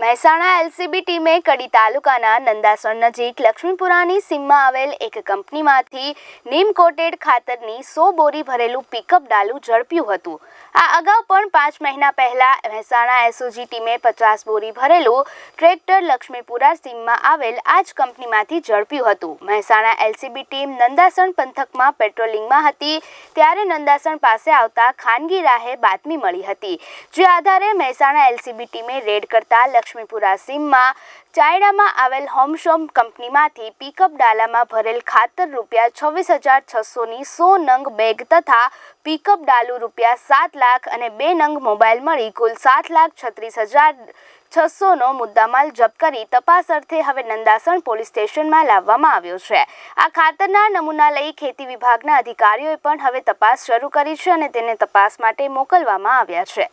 Mehsana LCB ટીમે કડી તાલુકાના નંદાસણ નજીક લક્ષ્મીપુરાની સીમમાં આવેલ એક કંપનીમાંથી નીમ કોટેડ ખાતરની સો બોરી ભરેલું પિકઅપ ડાલું ઝડપ્યું હતું. આ અગાઉ પણ પાંચ મહિના પહેલા મહેસાણા એસઓજી ટીમે પચાસ બોરી ભરેલું ટ્રેક્ટર લક્ષ્મીપુરા સીમમાં આવેલ આ જ કંપનીમાંથી ઝડપ્યું હતું. મહેસાણા એલસીબી ટીમ નંદાસણ પંથકમાં પેટ્રોલિંગમાં હતી, ત્યારે નંદાસણ પાસે આવતા ખાનગી રાહે બાતમી મળી હતી. જે આધારે મહેસાણા એલસીબી ટીમે રેડ કરતા લક્ષ્મીપુરા સીમમાં ચાયડામાં આવેલ હોમશોમ કંપનીમાંથી પિકઅપ ડાલામાં ભરેલ ખાતર રૂપિયા છવ્વીસ હજાર છસોની સો નંગ બેગ તથા પિકઅપ ડાલુ રૂપિયા સાત લાખ અને બે નંગ મોબાઈલ મળી કુલ સાત લાખ છત્રીસ હજાર છસોનો મુદ્દામાલ જપ્ત કરી તપાસ અર્થે હવે નંદાસણ પોલીસ સ્ટેશનમાં લાવવામાં આવ્યો છે. આ ખાતરના નમૂના લઈ ખેતી વિભાગના અધિકારીઓએ પણ હવે તપાસ શરૂ કરી છે અને તેને તપાસ માટે મોકલવામાં આવ્યા છે.